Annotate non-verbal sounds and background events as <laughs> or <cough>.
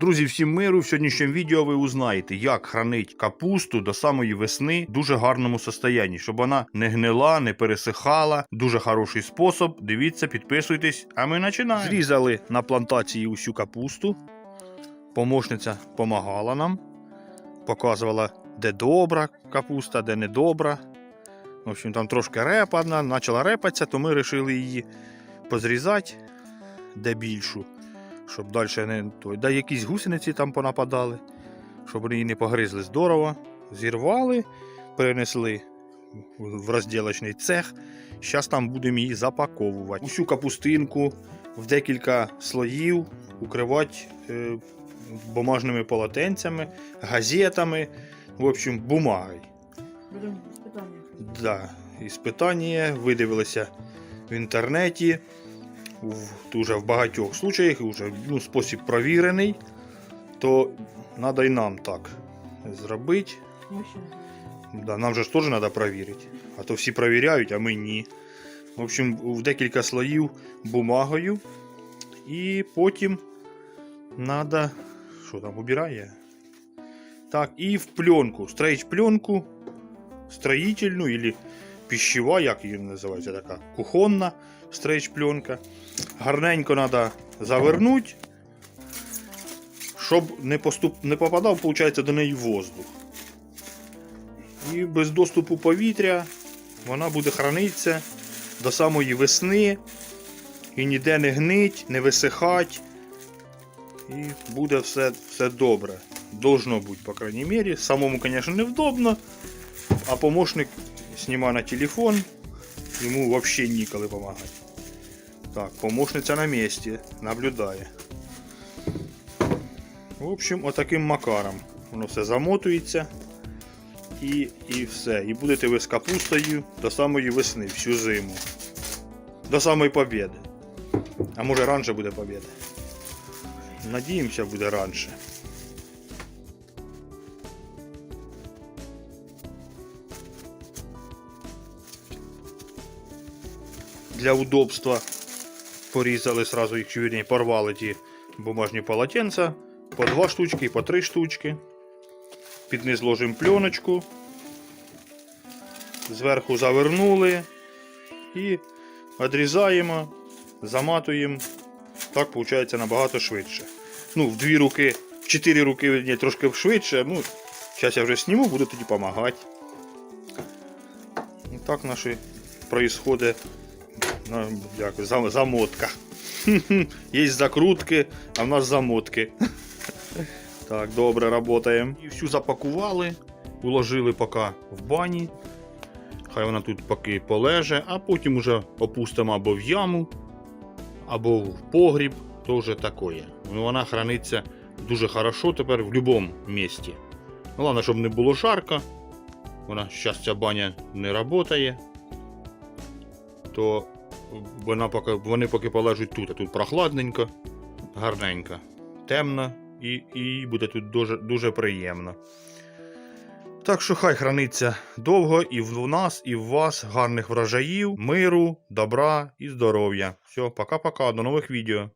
Друзі, всім миру. В сьогоднішньому відео ви узнаєте, як хранить капусту до самої весни в дуже гарному состоянні, щоб вона не гнила, не пересихала. Дуже хороший спосіб. Дивіться, підписуйтесь, а ми починаємо. Зрізали на плантації усю капусту. Помощниця допомагала нам, показувала, де добра капуста, де не добра. В общем, там трошки репа почала репатися, то ми вирішили її позрізати, де більшу щоб далі не той. Да якісь гусениці там понападали, щоб вони її не погризли здорово. Зірвали, перенесли в розділочний цех. Зараз там будемо її запаковувати. Усю капустинку в декілька слоїв укривати е, бумажними полотенцями, газетами, в общем, бумагою. Будемо питання. Да, іспитання видивилися в інтернеті. Дуже в багатьох случаях, вже ну, спосіб провірений, то треба і нам так зробити. Да, нам же ж теж треба перевірити. А то всі перевіряють, а ми ні. В общем, в декілька слоїв бумагою. І потім треба. Що там убирає? Так, і в пленку. Стрейч пленку строїтельну или пищева, як її називається, така кухонна стрейч пленка. Гарненько треба завернути, щоб не, поступ... не попадав, виходить, до неї воздух. І без доступу повітря вона буде хранитися до самої весни і ніде не гнить, не висихать. І буде все, все добре. Должно бути, по крайней мере. Самому, звісно, невдобно, а помощник знімає на телефон, йому взагалі ніколи допомагати. Так, помощниця на місці, наблюдає. В общем, отаким макаром. Воно все замотується і, і все. І будете ви з капустою до самої весни, всю зиму. До самої побєди. А може раніше буде побєда. Надіємося, буде раніше. Для удобства порізали сразу їх, вірні, порвали ті бумажні полотенця. По два штучки і по три штучки. Під низ ложимо пленочку. Зверху завернули і відрізаємо, заматуємо. Так виходить набагато швидше. Ну, в дві руки, в чотири руки ні, трошки швидше. Ну, зараз я вже сніму, буду тоді допомагати. І так наші происходить ну, як, зам- замотка. <laughs> Є закрутки, а в нас замотки. <laughs> Так, добре, работаємо. І всю запакували, уложили поки в бані. Хай вона тут поки полеже, а потім уже опустимо або в яму, або в погріб, то вже таке. Ну, вона храниться дуже хорошо тепер в будь-якому місці. Ну, Головне, щоб не було жарко. Вона зараз ця баня не працює. То вона поки, вони поки полежать тут, а тут прохладненько, гарненько, темно і, і буде тут дуже, дуже приємно. Так що хай храниться довго і в нас, і в вас гарних врожаїв, миру, добра і здоров'я. Все, пока-пока, до нових відео.